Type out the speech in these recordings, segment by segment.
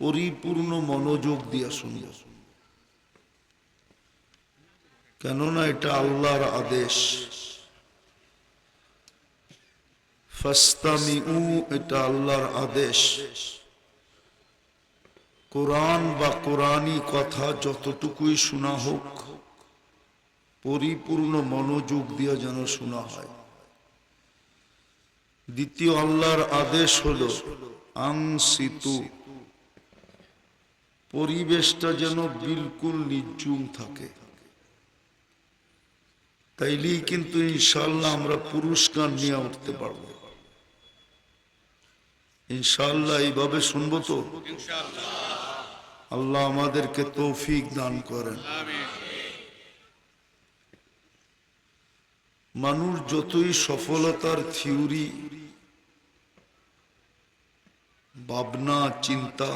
পরিপূর্ণ মনোযোগ দিয়া শুনব কেননা এটা আল্লাহর আদেশ। ফাস্তামিউ, এটা আল্লাহর আদেশ। কোরআন বা কোরআনী কথা যতটুকুই শোনা হোক, পরিপূর্ণ মনোযোগ দিয়ে যেন শোনা হয়। দ্বিতীয় আল্লাহর আদেশ হল, আংসিতু পরিবেশটা যেন বিলকুল নির্জুম থাকে। তাইলেই কিন্তু ইনশাল্লাহ আমরা পুরস্কার নিয়ে উঠতে পারব। ইনশাল্লাহ এইভাবে শুনব তো? আল্লাহ আমাদেরকে তৌফিক দান করেন। মানুষ যতই সফলতার থিওরি, ভাবনা, চিন্তা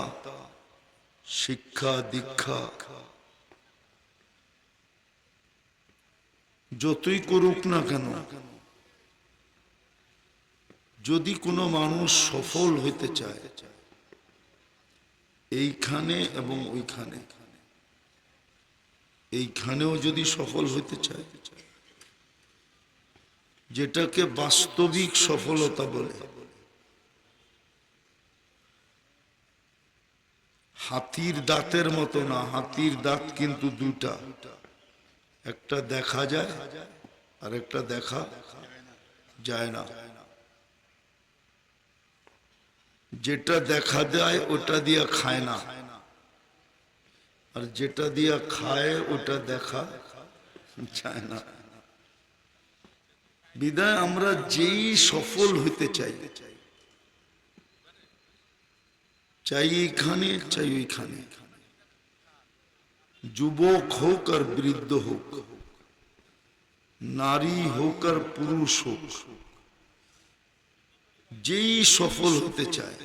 শিক্ষা দীক্ষা। যতই করুক না কেন, যদি কোনো মানুষ সফল হইতে চায়, এইখানে এবং ওইখানে, এইখানেও যদি সফল হইতে চায়, যেটাকে বাস্তবিক সফলতা বলে হাতির দাঁতের মতো না, হাতির দাঁত কিন্তু দুটা একটা দেখা যায় আর একটা দেখা যায় না। যেটা দেখা যায়, ওটা দিয়া খায় না। আর যেটা দিয়া খায়, ওটা দেখা যায় না। বিদায় আমরা যেই সফল হইতে চাই চাই এইখানে, চাই ওইখানে। যুবক হোক আর বৃদ্ধ হোক, নারী হোক আর পুরুষ হোক, যেই সফল হতে চায়।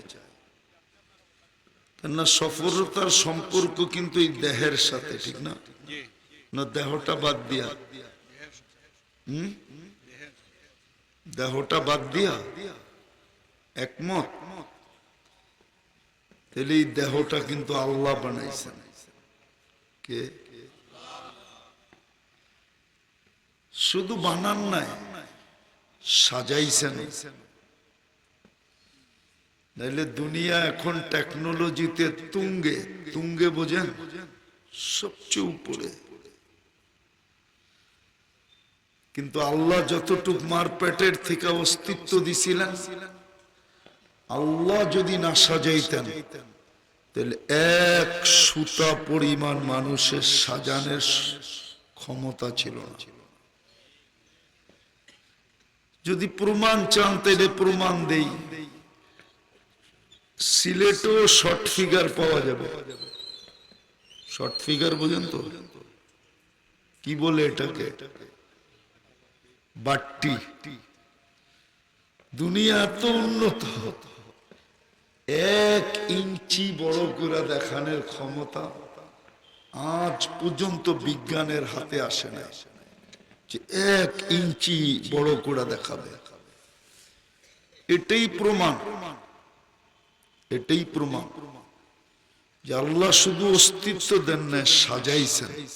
কেননা সফলতার সম্পর্ক কিন্তু এই দেহের সাথে, ঠিক না? না দেহটা বাদ দিয়া। হুম? দেহটা বাদ দিয়া। একমত? তাহলে এই দেহটা কিন্তু আল্লাহ বানাইছেন। কে? শুধু বানান নাই সাজাইছেন নাইলে দুনিয়া এখন টেকনোলজিতে তুঙ্গে তুঙ্গে বোঝেন? সবচেয়ে উপরে। কিন্তু আল্লাহ যতটুক মার পেটের থেকে অস্তিত্ব দিছিলেন আল্লাহ যদি না সাজাইতেন, তাহলে এক সুতা পরিমাণ মানুষের সাজানের ক্ষমতা ছিল যদি প্রমাণ চান, তাহলে প্রমাণ দেই। সিলেটও শর্ট ফিগার পাওয়া যাবে। শর্ট ফিগার বোঝেন তো? কি বলে এটাকে? বাট্টি। দুনিয়া তো উন্নত। এক ইঞ্চি বড় করে দেখানোর ক্ষমতা আজ পর্যন্ত বিজ্ঞানের হাতে আসে না যে এক ইঞ্চি বড় করে দেখাবে। এটাই প্রমাণ। এটাই প্রমাণ যে আল্লাহ শুধু অস্তিত্ব দেন না, সাজাইছেন।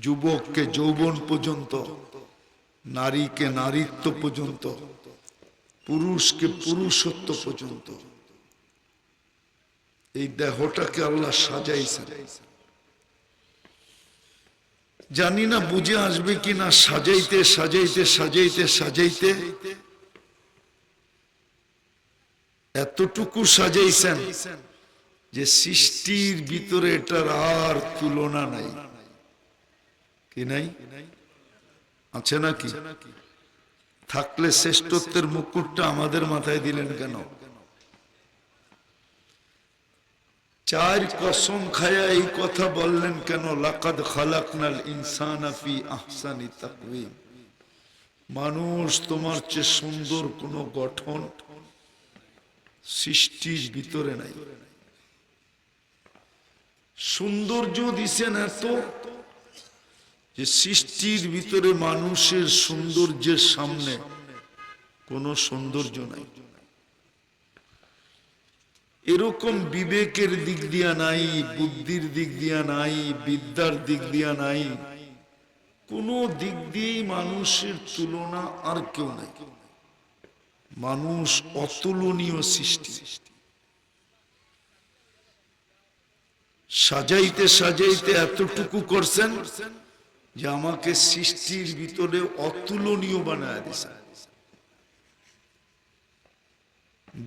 যুবককে যৌবন পর্যন্ত, নারীকে নারীত্ব পর্যন্ত পুরুষকে পুরুষত্ব পর্যন্ত। এই দেহটাকে আল্লাহ সাজাইছেন। জানি না বুঝে আসবে কি সাজাইতে সাজাইতে সাজাইতে সাজাইতে। এতটুকু সাজাইছেন যে সৃষ্টির ভিতরে এটার আর তুলনা নাই। কি নাই? আছে নাকি? থাকলে শ্রেষ্ঠত্বের মুকুটটা আমাদের মাথায় দিলেন কেন? চার কসম খায়া এই কথা বললেন কেন? লাকাদ খালাকনাল ইনসানা ফি আহসানি তাকওয়িম। মানুষ তোমার চেয়ে সুন্দর কোন গঠন সৃষ্টির ভিতরে নাই। সৌন্দর্য দিছেন এত যে সৃষ্টির ভিতরে মানুষের সৌন্দর্যের সামনে কোনো সৌন্দর্য নাই। এরকম বিবেকের দিক দিয়া নাই, বুদ্ধির দিক দিয়া নাই, বিদ্যার দিক দিয়া নাই, কোন দিক দিয়েই মানুষের তুলনা আর কেউ নাই। মানুষ অতুলনীয় সৃষ্টি। সাজাইতে সাজাইতে এতটুকু করছেন যে আমাকে সৃষ্টির ভিতরে অতুলনীয় বানায় দিছে।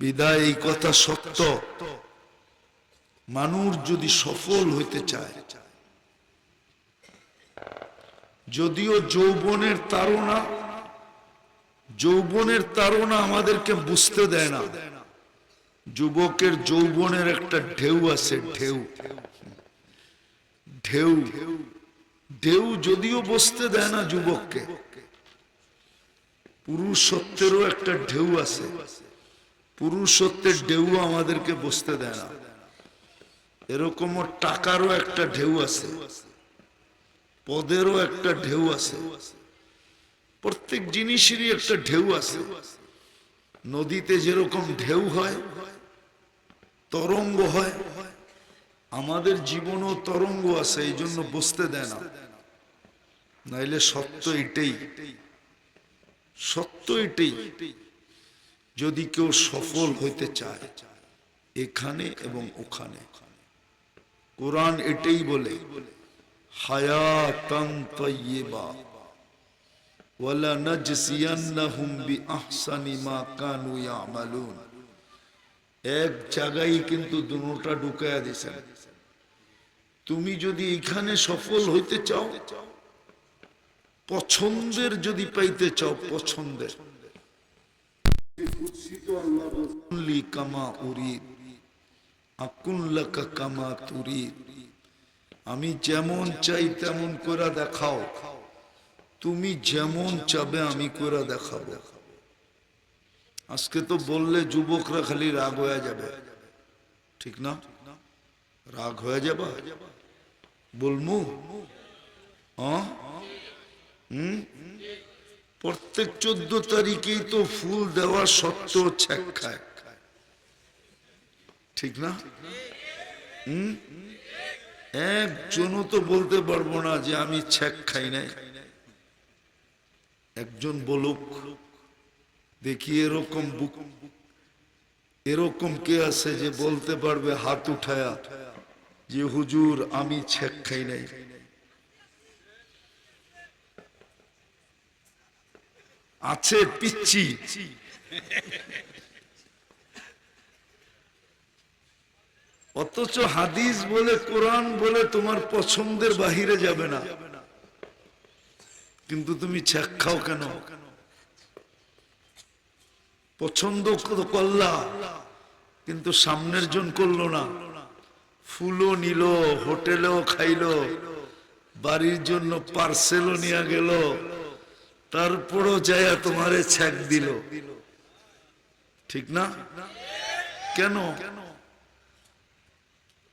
বিদায় এই কথা সত্য। মানুষ যদি সফল হইতে চায়, যদিও যৌবনের তারা যৌবনের তারা আমাদেরকে বুঝতে দেয় না। যুবকের যৌবনের একটা ঢেউ আছে ঢেউ ঢেউ। ঢেউ। যদিও বসতে দেয় না যুবককে, পুরুষত্বেরও একটা ঢেউ আছে। পুরুষত্বের ঢেউ আমাদেরকে বসতে দেয় না। এরকম টাকারও একটা ঢেউ আছে, পদেরও একটা ঢেউ আছে, প্রত্যেক জিনিসেরই একটা ঢেউ আছে। নদীতে যেরকম ঢেউ হয়, তরঙ্গ হয় আমাদের জীবনও তরঙ্গ আছে, এই জন্য বসতে দেয় না। নাইলে সত্য এটাই। সত্য এটাই। যদি কেউ সফল হইতে চায়, এখানে এবং ওখানে। কোরআন এটাই বলে এক জায়গায় কিন্তু দুটোটা ঢুকায়া দিছেন। তুমি যদি এখানে সফল হইতে চাও, পছন্দের যদি পাইতে চাও, পছন্দের। আমি যেমন চাই তেমন করে দেখাও। তুমি যেমন চাবে আমি করে দেখাবো। আজকে তো বললে যুবকরা খালি রাগ হয়ে যাবে। ঠিক না? রাগ হয়ে যাবে? বলমু? প্রত্যেক চোদ্দ তারিখেই তো ফুল দেওয়া খায়। ঠিক না? হুম? একজনও তো বলতে পারব না যে আমি ছ্যাক খাই নাই। একজন বলুক, দেখি এরকম এরকম কে আছে যে বলতে পারবে হাত উঠায়া। যে হুজুর আমি ছ্যাক খাই নাই। আছে পিচ্ছি। অথচ হাদিস বলে, কোরআন বলে তোমার পছন্দের বাহিরে যাবে না। কিন্তু তুমি ছ্যাক খাও কেন? পছন্দ তো করলা কিন্তু সামনের জন করল না। ফুলও নিল, হোটেলেও খাইলো, বাড়ির জন্য পার্সেলও নিয়ে গেল, তারপরও যায়া তোমারে ছ্যাক দিল। ঠিক না? কেন?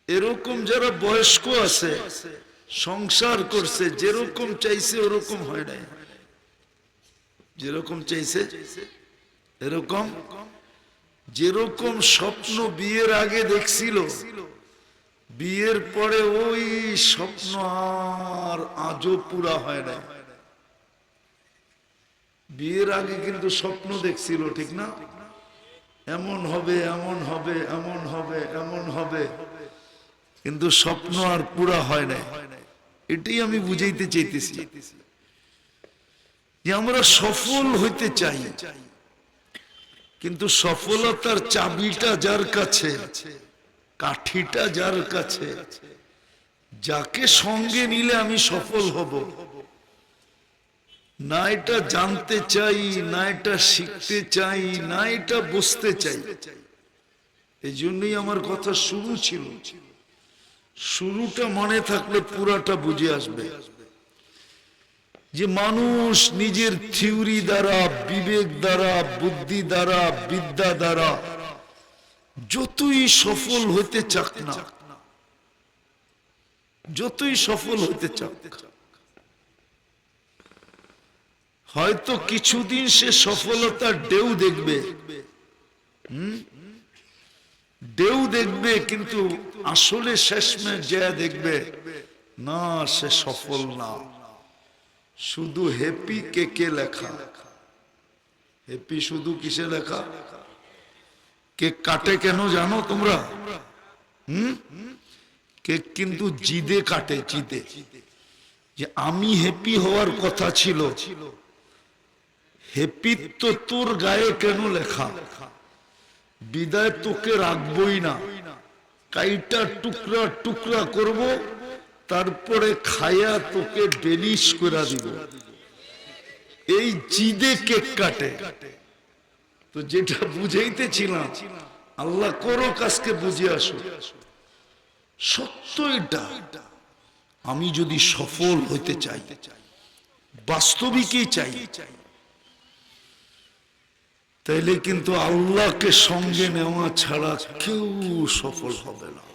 এরকম যারা বয়স্ক আছে, সংসার করছে, যেরকম চাইছে ওরকম হয় নাই। যেরকম চাইছে, এরকম। যেরকম স্বপ্ন বিয়ের আগে দেখছিল বিয়ের পরে ওই স্বপ্ন আর আজও পুরা হয় না বিয়ের আগে কিন্তু স্বপ্ন দেখছিল, ঠিক না? এমন হবে এমন হবে এমন হবে এমন হবে। কিন্তু স্বপ্ন আর পুরা হয় না এটাই আমি বুঝাইতে চাইতেছি যে আমরা সফল হইতে চাই। কিন্তু সফলতার চাবিটা যার কাছে? কাঠিটা যার কাছে, যাকে সঙ্গে নিলে আমি সফল হব। না এটা জানতে চাই, না এটা শিখতে চাই, না এটা বুঝতে চাই। এই জন্যই আমার কথা শুরু ছিল। শুরুটা মনে থাকলে পুরাটা বুঝে আসবে। যে মানুষ নিজের থিওরি দ্বারা, বিবেক দ্বারা, বুদ্ধি দ্বারা, বিদ্যা দ্বারা যতই সফল হতে চাক না, যতই সফল হতে চাক, হয়তো কিছুদিন সে সফলতার ঢেউ দেখবে। ঢেউ দেখবে, কিন্তু আসলে শেষমেশ যে দেখবে, না, সে সফল না। শুধু হ্যাপি কে কে লেখা? হ্যাপি শুধু কিসে লেখা? কেক কাটে কেন জানো তোমরা? হুম? কেক কিন্তু জিদে কাটে, জিদে। যে আমি হ্যাপি হওয়ার কথা ছিল। তোর গায়ে কেন লেখা? বিদায় তোকে রাখবই না। কাইটা টুকরা টুকরা করব, তারপরে খায়া তোকে ডেলিশ করে দিব। এই জিদে কেক কাটে। তো যেটা বুঝাইতেছিলাম, আল্লাহ করো কাজকে বুঝে আসো। সত্য এটা, আমি যদি সফল হইতে চাই, বাস্তবিকই চাই, তাইলে কিন্তু আল্লাহকে সঙ্গে নেওয়া ছাড়া কেউ সফল হবে না।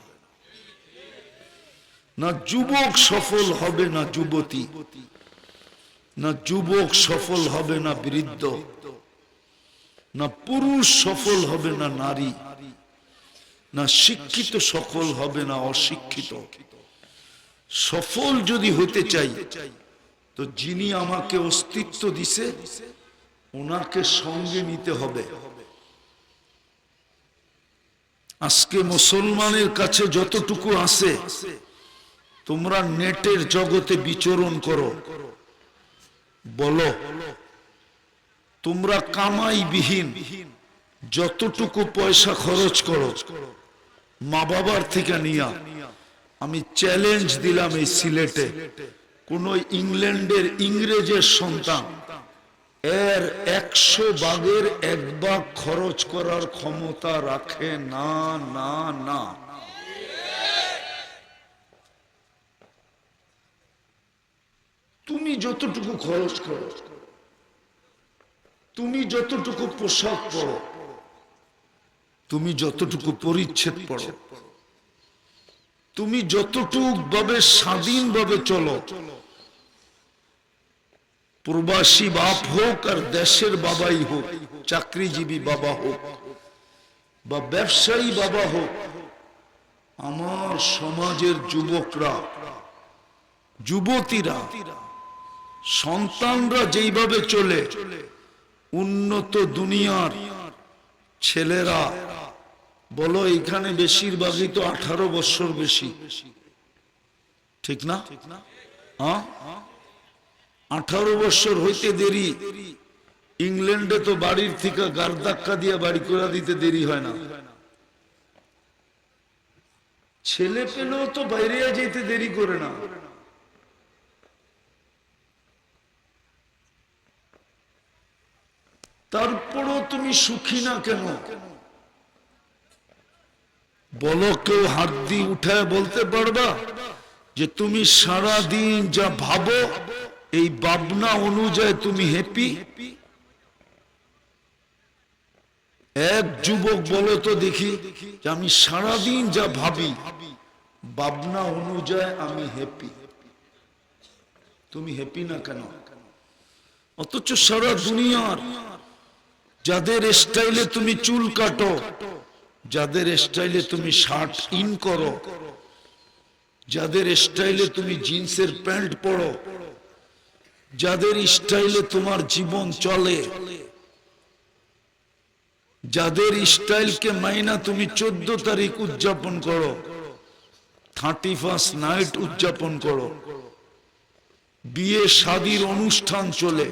না যুবক সফল হবে না যুবতী, না যুবক সফল হবে না বৃদ্ধ। না পুরুষ সফল হবে না নারী, না শিক্ষিত সফল হবে না অশিক্ষিত। সফল যদি হতে চাই, তো যিনি আমাকে অস্তিত্ব দিছে, ওনাকে সঙ্গে নিতে হবে। আজকে মুসলমানের কাছে যতটুকু আছে, তোমরা নেটের জগতে বিচরণ করো। বলো তোমরা কামাই বিহীন যতটুকু পয়সা খরচ করো মা বাবার থেকে নিয়া। আমি চ্যালেঞ্জ দিলাম এই সিলেটে। কোন ইংল্যান্ডের ইংরেজের সন্তান এর একশো বাগের এক ভাগ খরচ করার ক্ষমতা রাখে না না না। তুমি যতটুকু খরচ করো তুমি যতটুকু পোশাক পরো, তুমি যতটুকু পরিচ্ছেদ পড়ো তুমি যতটুক ভাবে স্বাধীন ভাবে চলো, প্রবাসী বাপ হোক আর দেশের বাবাই হোক, চাকরিজীবী বাবা হোক বা ব্যবসায়ী বাবা হোক, আমার সমাজের যুবকরা, যুবতীরা, সন্তানরা যেইভাবে চলে উন্নত দুনিয়ার ছেলেরা, বলো এখানে বেশিরভাগই তো আঠারো বছর বেশি। ঠিক না? হ্যাঁ? আঠারো বছর হইতে দেরি। ইংল্যান্ডে তো বাড়ির থেকে গার ধাক্কা দিয়ে বাড়ি করে দিতে দেরি হয় না। ছেলে পেলেও তো বাইরে যেতে দেরি করে না। তারপরও তুমি সুখী না কেন? বলো কেউ হাত দিয়ে উঠায় বলতে পারবা যে তুমি সারা দিন যা ভাবো, এই ভাবনা অনুযায়ী তুমি হ্যাপি এক যুবক বলো তো দেখি যে আমি সারাদিন যা ভাবি, ভাবনা অনুযায়ী আমি হ্যাপি তুমি হ্যাপি না কেন? অথচ সারা দুনিয়ার যাদের স্টাইলে তুমি চুল কাটো, যাদের স্টাইলে তুমি শার্ট ইন করো, যাদের স্টাইলে তুমি জিন্সের প্যান্ট পরো, যাদের স্টাইলে তোমার জীবন চলে, যাদের স্টাইলকে মাইনা তুমি চোদ্দ তারিখ উদযাপন করো থার্টি ফার্স্ট নাইট উদযাপন করো, বিয়ে শাদির অনুষ্ঠান চলে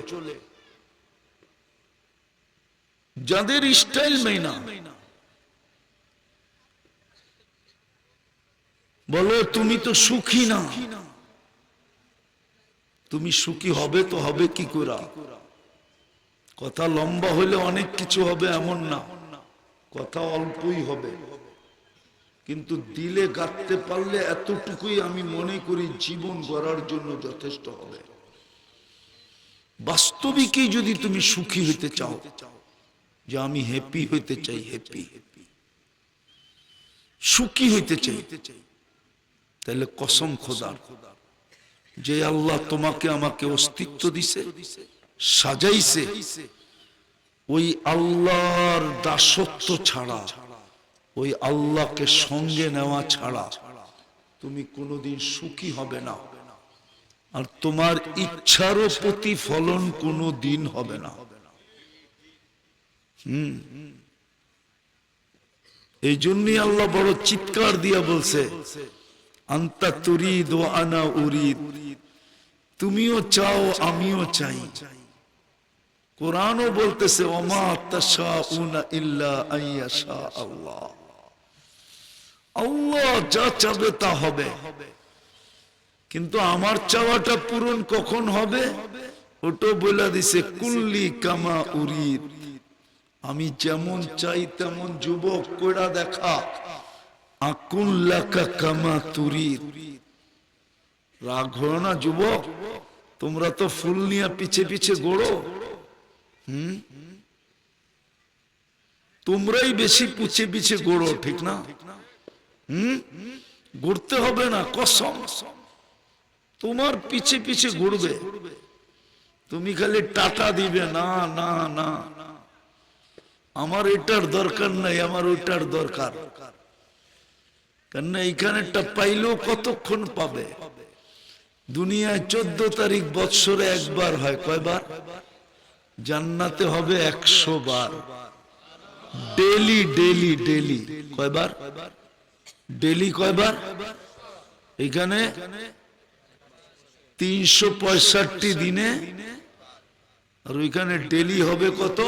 যাদের স্টাইল মেনা বলো, তুমি তো সুখী না। তুমি সুখী হবে তো হবে কি করে কথা লম্বা হলে অনেক কিছু হবে এমন না। কথা অল্পই হবে। কিন্তু দিলে গাঁথতে পারলে এতটুকুই আমি মনে করি জীবন গড়ার জন্য যথেষ্ট হবে। বাস্তবিকই যদি তুমি সুখী হইতে চাও যে আমি হ্যাপি হইতে চাই হ্যাপি সুখী হইতে চাই। তাহলে কসম খোদার, যে আল্লাহ তোমাকে আমাকে অস্তিত্ব দিছে, সাজাইছে, ওই আল্লাহর দাসত্ব ছাড়া, ওই আল্লাহকে সঙ্গে নেওয়া ছাড়া তুমি কোনোদিন সুখী হবে না। আর তোমার ইচ্ছারও প্রতিফলন কোনো দিন হবে না। এই জন্যই আল্লাহ বড় চিৎকার দিয়া বলছে, আন্তা আনা তুমিও চাও, আমিও চাই। কোরআনও বলতেছে যা চাবে তা হবে। কিন্তু আমার চাওয়াটা পূরণ কখন হবে? ওটো বলে দিছে, কুল্লি কামা উরিদ। আমি যেমন চাই তেমন যুবক কোড়া দেখা। কামা তুরিদ। রাগ না যুবক? তোমরা তো ফুল নিয়ে পিছে পিছে হুম? তোমরাই বেশি পুছে পিছে গোড়ো ঠিক না? হুম? ঘুরতে হবে না, কসম। তোমার পিছে পিছে ঘুরবে। তুমি খালি টাটা দিবে, না না না। আমার এটার দরকার নাই, আমার ওইটার দরকার। কেন এইখানেটা পাইলেও কতক্ষণ পাবে? দুনিয়ায় চোদ্দ তারিখ বৎসরে একবার হয়, কয়বার? জান্নাতে হবে একশো বার। Daily daily daily. কয়বার? ডেলি কয়বার? এখানে তিনশো পঁয়ষট্টি দিনে। আর ওইখানে ডেলি হবে কত?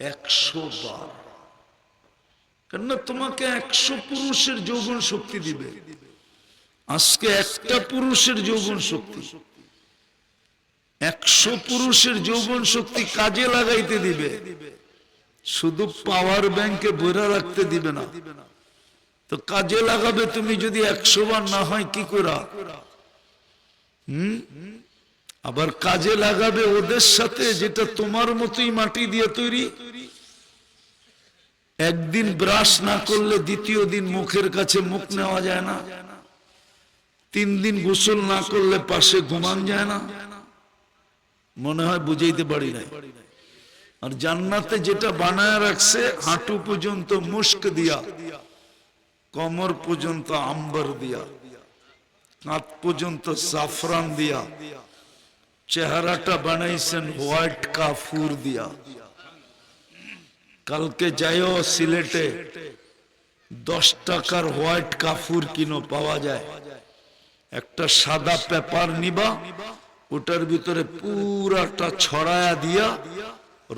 একশো বার। কেননা তোমাকে একশো পুরুষের যৌবন শক্তি দিবে। আজকে একটা পুরুষের যৌবন শক্তি। একশো পুরুষের যৌবন শক্তি কাজে লাগাইতে দিবে। শুধু পাওয়ার ব্যাংকে বইরা রাখতে দিবে না। তো কাজে লাগাবে তুমি যদি একশো বার না হয় কি করা হুম? আবার কাজে লাগাবে ওদের সাথে যেটা তোমার মতোই মাটি দিয়ে তৈরি। একদিন ব্রাশ না করলে দ্বিতীয় দিন মুখের কাছে মুখ নেওয়া যায় না। তিন দিন গোসল না করলে পাশে ঘুমান যায় না। মনে হয় বুঝাইতে পারি নাই। আর জান্নাতে যেটা বানায় রাখছে, হাঁটু পর্যন্ত মুস্ক দিয়া, কমর পর্যন্ত আম্বর দিয়া কাঁধ পর্যন্ত জাফরান দিয়া চেহারাটা বানাইছেন হোয়াইট কাফুর দিয়া। কালকে যাইও সিলেটে, দশ টাকার হোয়াইট কাফুর কিনো পাওয়া যায়। একটা সাদা পেপার নিবা, ওটার ভিতরে পুরাটা ছড়ায়া দিয়া,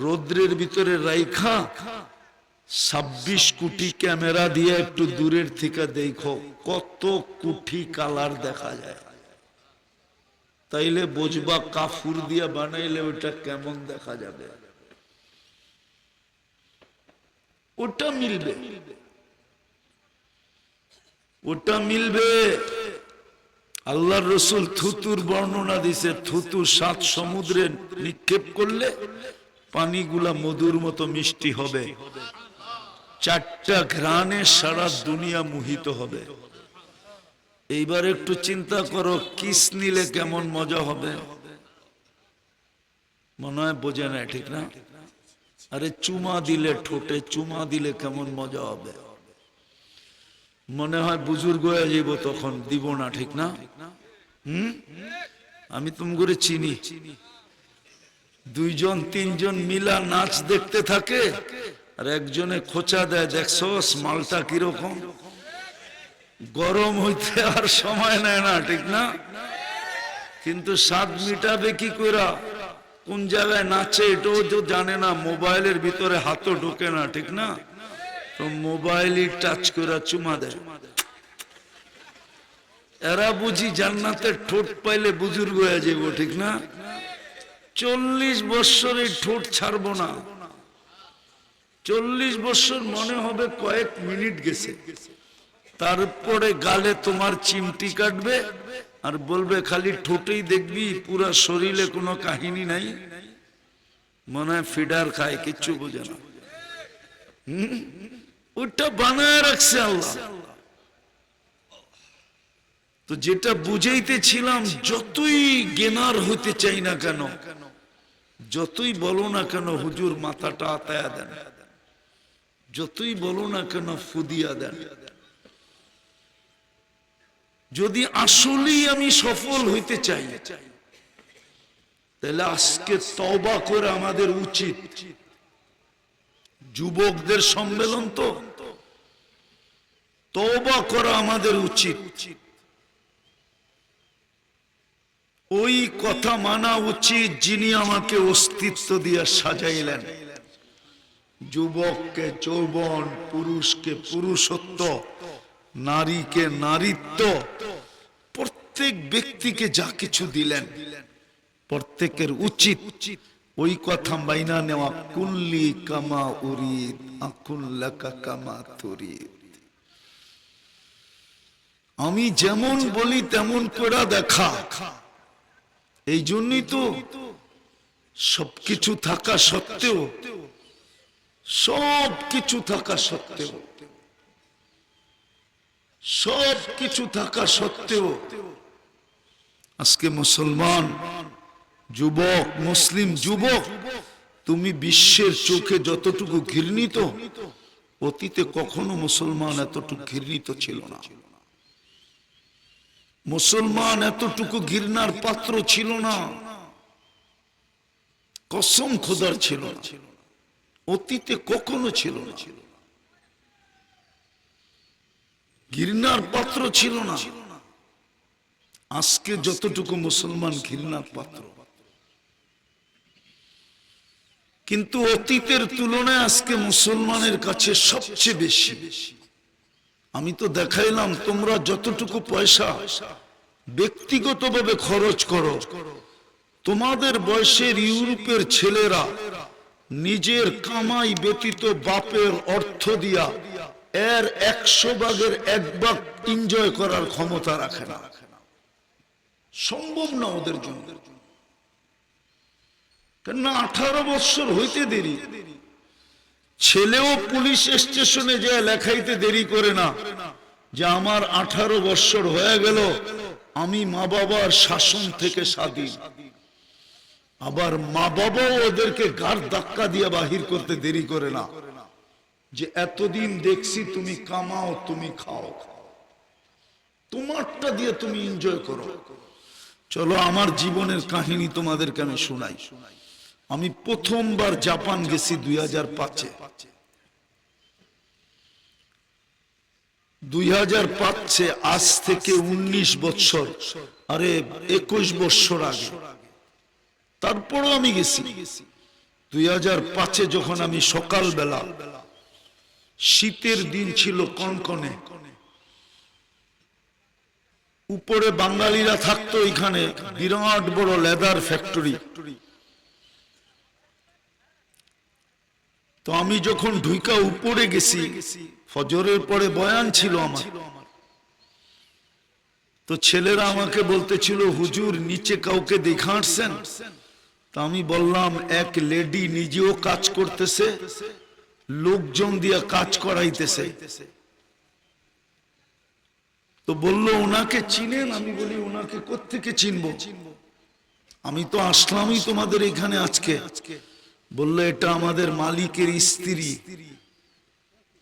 রৌদ্রের ভিতরে রাইখা, ছাব্বিশ কোটি ক্যামেরা দিয়ে একটু দূরের থেকে দেখো, কত কোটি কালার দেখা যায়। তাইলে বুঝবা কাফুর দিয়া বানাইলে ওটা কেমন দেখা যাবে? ওটা মিলবে। ওটা মিলবে। আল্লাহর রসুল থুতুর বর্ণনা দিছে, থুতু সাত সমুদ্রে নিক্ষেপ করলে পানিগুলা মধুর মতো মিষ্টি হবে। চারটা ঘ্রাণে সারা দুনিয়া মোহিত হবে। এইবার একটু চিন্তা করো, কিস নিলে কেমন মজা হবে? মনে হয় বোঝে না, ঠিক না? আরে চুমা দিলে ঠোঁটে, চুমা দিলে কেমন মজা হবে? মনে হয় বুজুর্গ হয়ে যাব তখন, দিব না, ঠিক না? হুম? আমি তুমি করে চিনি। দুইজন, তিনজন মিলা নাচ দেখতে থাকে, আর একজনে খোঁচা দেয়, দেখছোস, মালটা কীরকম? গরম হইতে আর সময় নেয় না, ঠিক না? কিন্তু স্বাদ মিটাবে কি কইরা? কোন জায়গায় নাচে এটাও তো জানে না, মোবাইলের ভিতরে হাতও ঢোকে না, ঠিক না? তো মোবাইলই টাচ করে চুমা দেয়। এরা বুঝি জান্নাতের ঠোঁট পাইলে বুজুর্গ হয়ে যাব ঠিক না? চল্লিশ বৎসরে ঠোঁট ছাড়বো না। চল্লিশ বৎসর মনে হবে কয়েক মিনিট গেছে। তারপরে গালে তোমার চিমটি কাটবে আর বলবে, খালি ঠোঁটেই দেখবি, পুরা শরীরে কোনো কাহিনী নাই। মনে হয় ফিডার খায়, কিচ্ছু বোঝে না? ওটা বানায় রাখছে আল্লাহ। তো যেটা বুঝাইতেছিলাম, যতই জ্ঞানার হতে চাই না কেন, যতই বলো না কেন, হুজুর মাথাটা আতায়া দেন। যতই বলো না কেন, ফুদিয়া দেন। যদি আসলেই আমি সফল হইতে চাই, তাহলে আজকে তবা করে আমাদের উচিত। যুবকদের সম্মেলন তো। তবা করা আমাদের উচিত। ওই কথা মানা উচিত যিনি আমাকে অস্তিত্ব দিয়ে সাজাইলেন। যুবককে যৌবন, পুরুষকে পুরুষত্ব। নারীকে নারীত্ব। প্রত্যেক ব্যক্তিকে যা কিছু দিলেন, প্রত্যেকের উচিত ওই কথা মাইনা নেওয়া। কুল্লি কামা আকুল্লাকা কামা তুরিদ। আমি যেমন বলি তেমন করে দেখা। এই জন্যই তো সবকিছু থাকা সত্ত্বেও সব কিছু থাকা সত্ত্বেও সব কিছু থাকা সত্ত্বেও আজকে মুসলমান, যুবক, মুসলিম, যুবক, তুমি বিশ্বের চোখে যতটুকু ঘৃণিত, অতীতে কখনো মুসলমান এতটুকু ঘৃণিত ছিল না। মুসলমান এতটুকু ঘৃণার পাত্র ছিল না, কসম খোদার ছিল না, অতীতে কখনো ছিল না। ঘৃণার পাত্র ছিল না। আজকে যতটুকু মুসলমান ঘৃণার পাত্র। কিন্তু অতীতের তুলনায় আজকে মুসলমানের কাছে সবচেয়ে বেশি। আমি তো দেখাইলাম, তোমরা যতটুকু পয়সা ব্যক্তিগতভাবে খরচ করো, তোমাদের বয়সের ইউরোপের ছেলেরা নিজের কামাই ব্যতীত বাপের অর্থ দিয়া এর একশো ভাগের এক ভাগ এনজয় করার ক্ষমতা রাখে না। সম্ভব না ওদের জন্য। কেননা আঠারো বৎসর হইতে দেরি। ছেলেও পুলিশ স্টেশনে যে লেখাইতে দেরি করে না। যে আমার আঠারো বৎসর হয়ে গেল, আমি মা বাবার শাসন থেকে স্বাধীন। আবার মা বাবাও ওদেরকে গার ধাক্কা দিয়ে বাহির করতে দেরি করে না। যে এতদিন দেখছি তুমি কামাও, তুমি খাও। তোমারটা দিয়ে তুমি এনজয় করো। চলো, আমার জীবনের কাহিনী তোমাদেরকে আমি শোনাই। আমি প্রথমবার জাপান গেছি দুই হাজার পাঁচে। দুই হাজার পাঁচে আজ থেকে উনিশ বছর, আরে একুশ বছর আগে। তারপরও আমি গেছি। দুই হাজার পাঁচে যখন আমি সকালবেলা শীতের দিন ছিল কনকনে। উপরে বাঙালিরা থাকতো এখানে, বিরাট বড় লেদার ফ্যাক্টরি। তো আমি যখন ঢুইকা উপরে গেছি, ফজরের পরে বয়ান ছিল আমার। তো ছেলেরা আমাকে বলতেছিল, হুজুর, নিচে কাউকে দেখাচ্ছেন? তা আমি বললাম, এক লেডি নিজেও কাজ করতেছে লোকজন দিয়া কাজ করাইতেছে। তো বলল, ওনাকে চিনেন? আমি বলি, ওনাকে কোত্থেকে চিনবো? আমি তো আসলামই তোমাদের এখানে আজকে। বলল, এটা আমাদের মালিকের স্ত্রী।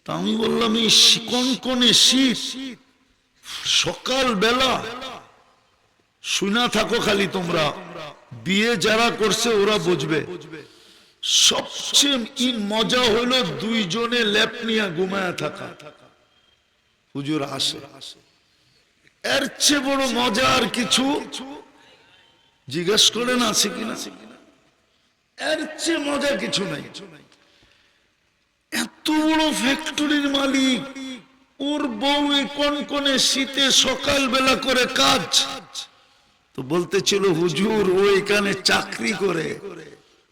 তা আমি বললাম, এই কনকনে শীত, সকাল বেলা শুনা থাকো খালি তোমরা, বিয়ে যারা করছে ওরা বুঝবে। সবচেয়ে ইন মজা হলো দুইজনে ল্যাপ নিয়ে ঘুমায়া থাকা। হুজুর আসে। এর চেয়ে বড় মজা আর কিছু জিজ্ঞেস করেন আছে কিনা এর চেয়ে মজা কিছু নাই। এত বড় ফ্যাক্টরির মালিক, ওর বউ কনকনে শীতে সকাল বেলা করে কাজ। তো বলতে বলতেছিল, হুজুর, ও এখানে চাকরি করে।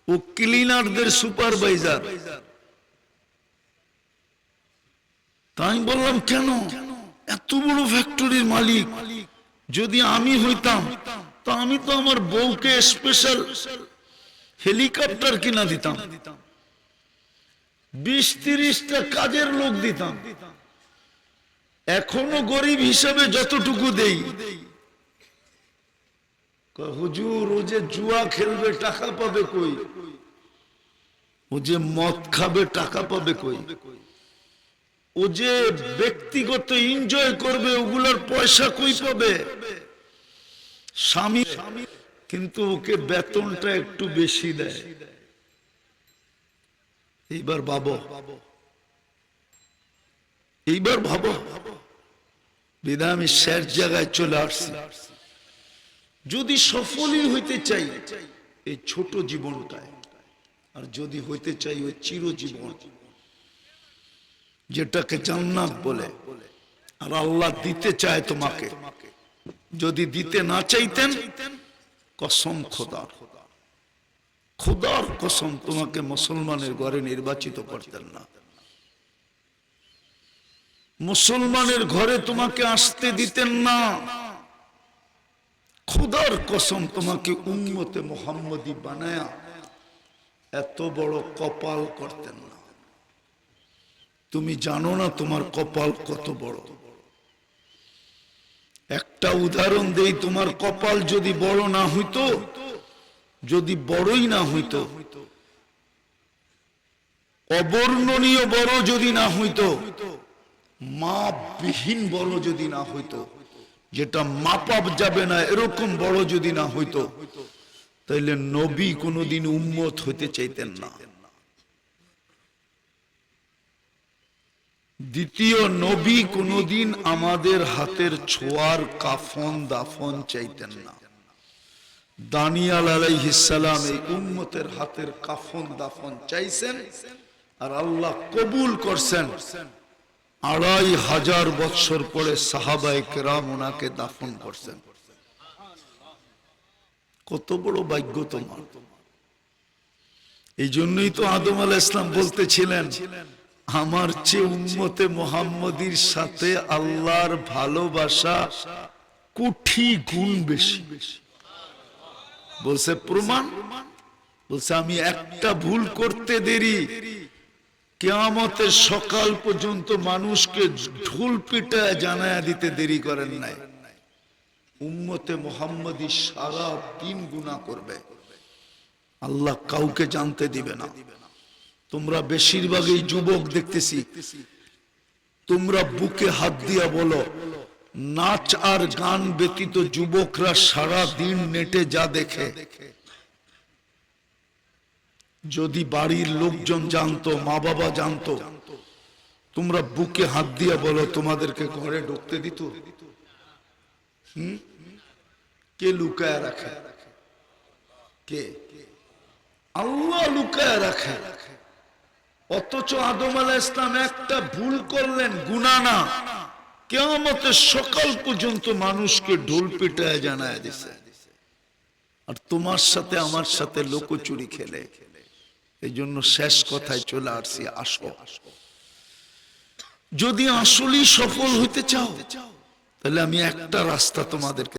ও ক্লিনারদের সুপারভাইজার। তাই বললাম, কেন? এত বড় ফ্যাক্টরির মালিক। যদি আমি হইতাম, তো আমি তো আমার বউকে স্পেশাল হেলিকপ্টার কিনা দিতাম। বিশ তিরিশটা কাজের লোক দিতাম। এখনও গরিব হিসাবে যতটুকু দেই হুজুর, ও যে জুয়া খেলবে টাকা পাবে কই? ও যে মদ খাবে টাকা পাবে কই? ও যে ব্যক্তিগত এনজয় করবে, ওগুলোর পয়সা কই পাবে? স্বামী, কিন্তু ওকে বেতনটা একটু বেশি দেয়। এইবার ভাবো। এইবার ভাবো। বিদা, আমি শেষ জায়গায় চলে আসছি। যদি সফলই হইতে চাই এই ছোট জীবনটায়। আর যদি হইতে চাই ওই চিরজীবন। যেটাকে জান্নাত বলে। আর আল্লাহ দিতে চায় তোমাকে। যদি দিতে না চাইতেন, কসম খোদার খোদার কসম তোমাকে মুসলমানের ঘরে নির্বাচিত করতেন না। মুসলমানের ঘরে তোমাকে আসতে দিতেন না। খুদার কসম তোমাকে উম্মতে মোহাম্মদী বানায়া এত বড় কপাল করতেন না। তুমি জানো না তোমার কপাল কত বড়। একটা উদাহরণ দেই, তোমার কপাল যদি বড় না হইতো, যদি বড়ই না হইতো, অবর্ণনীয় বড় যদি না হইতো, মাপবিহীন বড় যদি না হইতো যেটা মাপাপ যাবে না, এরকম বড় যদি না হইতো, তাইলে নবী কোনোদিন উম্মত হইতে চাইতেন না। দ্বিতীয়, নবী কোনোদিন আমাদের হাতের ছোঁয়ার কাফন দাফন চাইতেন না। দানিয়াল আলাইহিসালাম এই উম্মতের হাতের কাফন দাফন চাইছেন, আর আল্লাহ কবুল করছেন। আড়াই হাজার বৎসর পরে সাহাবাই কেরাম ওনাকে দাফন করছেন। কত বড় ভাগ্য তোমার। এই জন্যই তো আদম আলাহ ইসলাম বলতেছিলেন, আমার চেয়ে উম্মতে মোহাম্মদীর সাথে আল্লাহর ভালোবাসা কোটি গুণ বেশি। বলছে, প্রমাণ? বলছে, আমি একটা ভুল করতে দেরি। কেয়ামতের সকাল পর্যন্ত মানুষকে ঢোল পিটায় জানায়া দিতে দেরি করেন নাই। উম্মতে মোহাম্মদী সারা দিন গুণা করবে। আল্লাহ কাউকে জানতে দিবে না। তোমরা বেশিরভাগই যুবক দেখতেছি। তোমরা বুকে হাত দিয়া বলো, নাচ আর গান ব্যতীত যুবকরা সারা দিন নেটে যা দেখে। যদি বাড়ির লোকজন জানতো, মা বাবা জানতো, তোমরা বুকে হাত দিয়া বলো, তোমাদেরকে ঘরে ঢুকতে দিত? কে লুকায় রাখে? কে? আল্লাহ লুকায় রাখে। অথচ আদম আলাহ ইসলাম একটা ভুল করলেন গুনা না। কেমতের সকাল পর্যন্ত মানুষকে ঢোল পিটায় জানায় দিছে। আর তোমার সাথে আমার সাথে লোকচুরি খেলে। এই জন্য শেষ কথায় চলে আসছি আসো যদি আসলেই সফল হইতে চাও তাহলে আমি একটা রাস্তা তোমাদেরকে